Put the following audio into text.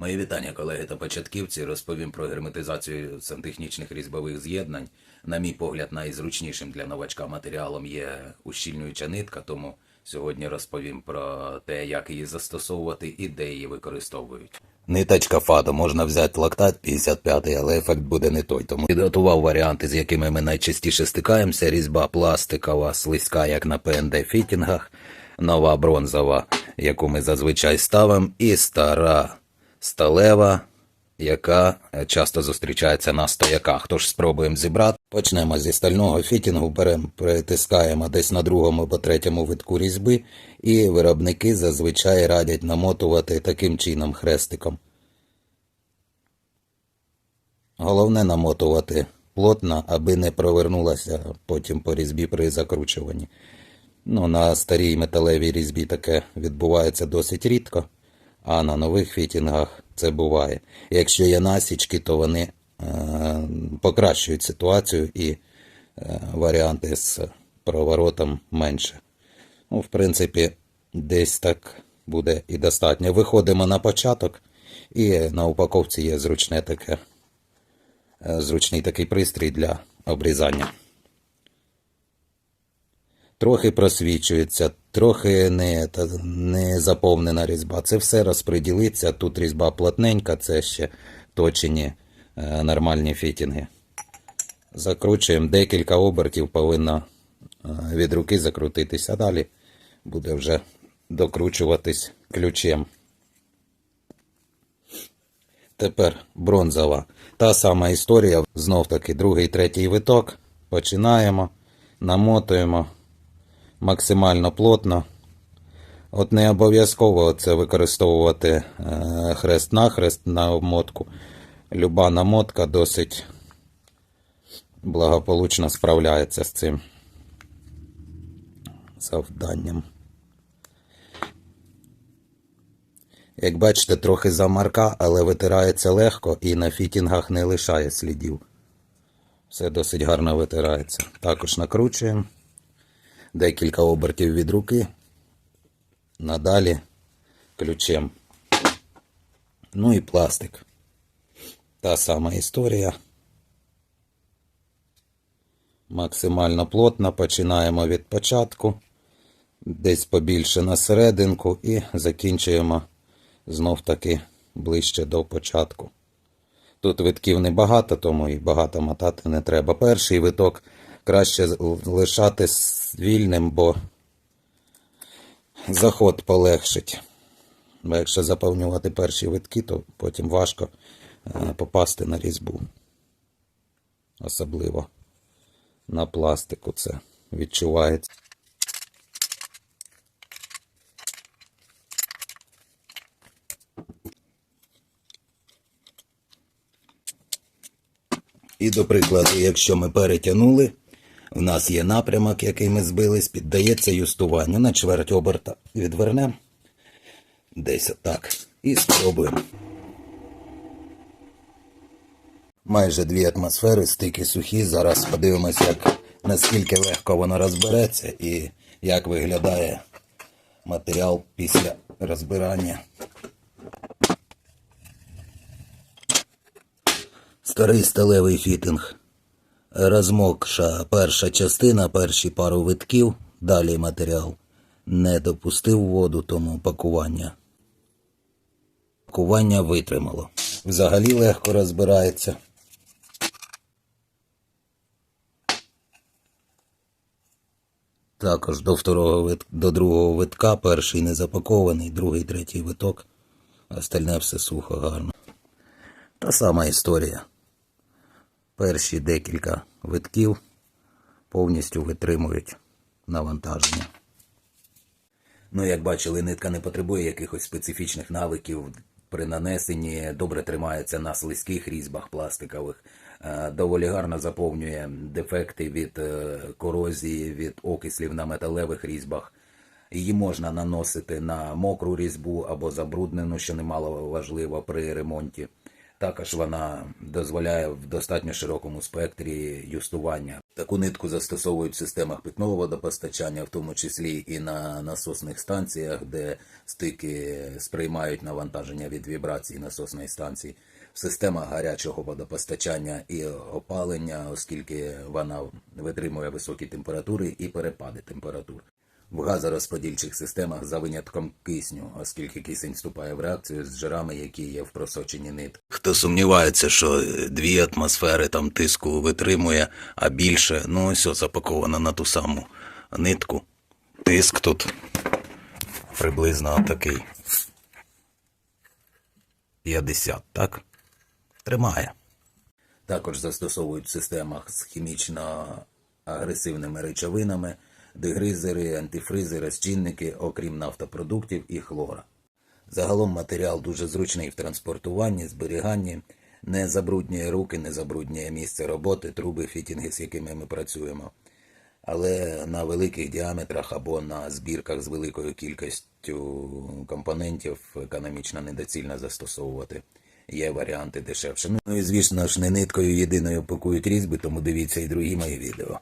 Мої вітання, колеги та початківці. Розповім про герметизацію сантехнічних різьбових з'єднань. На мій погляд, найзручнішим для новачка матеріалом є ущільнююча нитка, тому сьогодні розповім про те, як її застосовувати і де її використовують. Ниточка фадо можна взяти лактат 55, але ефект буде не той. Тому підготував варіанти, з якими ми найчастіше стикаємося. Різьба пластикова, слизька, як на ПНД фітінгах, нова бронзова, яку ми зазвичай ставимо, і стара сталева, яка е, часто зустрічається на стояках. Тож спробуємо зібрати. Почнемо зі стального фітінгу, беремо, притискаємо десь на другому або третьому витку різьби, і виробники зазвичай радять намотувати таким чином хрестиком. Головне намотувати плотно, аби не провернулася потім по різьбі при закручуванні. Ну, на старій металевій різьбі таке відбувається досить рідко, а на нових фітінгах це буває. Якщо є насічки, то вони е, покращують ситуацію і е, варіанти з проворотом менше. Ну, в принципі, десь так буде і достатньо. Виходимо на початок, і на упаковці є зручне таке, е, зручний такий пристрій для обрізання трохи просвічується, трохи не, та, не заповнена різьба. Це все розподілиться. Тут різьба плотненька, це ще точені е, нормальні фітінги. Закручуємо декілька обертів, повинно е, від руки закрутитися, а далі буде вже докручуватись ключем. Тепер бронзова. Та сама історія. Знов таки другий, третій виток. Починаємо, намотуємо максимально плотно. От не обов'язково це використовувати е, хрест-нахрест на обмотку. Люба намотка досить благополучно справляється з цим завданням. Як бачите, трохи замарка, але витирається легко і на фітінгах не лишає слідів. Все досить гарно витирається. Також накручуємо декілька обертів від руки. Надалі ключем. Ну і пластик. Та сама історія. Максимально плотно починаємо від початку, десь побільше на серединку і закінчуємо знов таки ближче до початку. Тут витків небагато, тому і багато мотати не треба. Перший виток краще лишати вільним, бо заход полегшить. Бо якщо заповнювати перші витки, то потім важко е, попасти на різьбу. Особливо на пластику це відчувається. І до прикладу, якщо ми перетягнули, в нас є напрямок, який ми збились, піддається юстуванню. На чверть оберта відвернемо. Десь отак. І спробуємо. Майже дві атмосфери, стики сухі. Зараз подивимося, як, наскільки легко воно розбереться і як виглядає матеріал після розбирання. Старий сталевий фітинг. Розмокша перша частина, перші пару витків, далі матеріал. Не допустив воду, тому пакування. Пакування витримало. Взагалі легко розбирається. Також до второго до другого витка, перший не запакований, другий, третій виток. Остальне все сухо, гарно. Та сама історія. Перші декілька витків повністю витримують навантаження. Ну, як бачили, нитка не потребує якихось специфічних навиків при нанесенні, добре тримається на слизьких різьбах пластикових, е, доволі гарно заповнює дефекти від е, корозії, від окислів на металевих різьбах. Її можна наносити на мокру різьбу або забруднену, що немало важливо при ремонті. Також вона дозволяє в достатньо широкому спектрі юстування. Таку нитку застосовують в системах питного водопостачання, в тому числі і на насосних станціях, де стики сприймають навантаження від вібрацій насосної станції, в системах гарячого водопостачання і опалення, оскільки вона витримує високі температури і перепади температур. В газорозподільчих системах за винятком кисню, оскільки кисень вступає в реакцію з жирами, які є в просоченні нитки. Хто сумнівається, що дві атмосфери там тиску витримує, а більше, ну ось запаковано на ту саму нитку. Тиск тут приблизно такий. 50, так? Тримає. Також застосовують в системах з хімічно агресивними речовинами, дегризери, антифризи, розчинники, окрім нафтопродуктів і хлора. Загалом матеріал дуже зручний в транспортуванні, зберіганні, не забруднює руки, не забруднює місце роботи, труби, фітінги, з якими ми працюємо. Але на великих діаметрах або на збірках з великою кількістю компонентів економічно недоцільно застосовувати. Є варіанти дешевше. Ну і звісно ж, не ниткою єдиною пакують різьби, тому дивіться і другі мої відео.